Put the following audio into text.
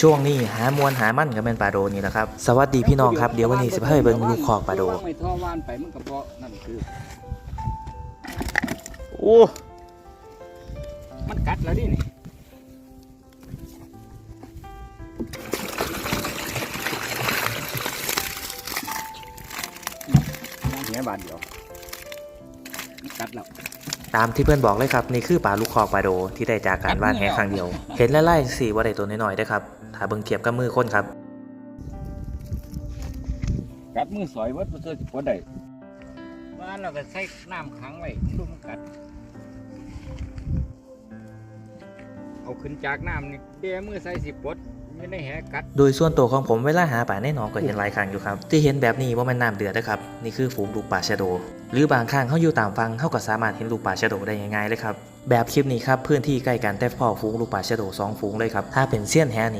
ช่วงนี้หามวนหามั่นกับแมนปลาโดนี่แหละครับ สวัสดีพี่น้องครับเดี๋ยววันนี้สิพาไปเบิ่งลูกคอกปลาโดไม่ท่อวานไปมันก็บ่นั่นคือโอ้มันกัดแล้วดินี่มองเหี้ยบาทเดียวกัดแล้ว ตามที่เพื่อนบอกเลยครับนี่คือปลาลูกคอกปลาโดที่ได้จากการว่านแหครั้งเดียว เห็นไล่ๆสีว่าได้ตัวน้อยๆได้อครับถ้าเบิ่งเทียบกับมือคนครับกัดมือสอยวัดเพื่อจะปวดได้บ้านเราก็ใช้น้ำขังไว้ดูมันกัด เอาขึ้นจากน้ำนี่เดียมือใส่สิปลดไม่ได้แหกัด โดยส่วนตัวของผมเวลาหาป่าในหนองก็เห็นหลายครั้งอยู่ครับ ที่เห็นแบบนี้ว่ามันน้ำเดือดนะครับ นี่คือฝูงลูกป่าชะโด หรือบางครั้งเขาอยู่ตามฟังเขาก็สามารถเห็นลูกป่าชะโดได้ง่ายๆเลยครับ แบบคลิปนี้ครับพื้นที่ใกล้กันแต่พอฝูงลูกป่าชะโดสองฝูงเลยครับ ถ้าเป็นเสี้ยนแหนี่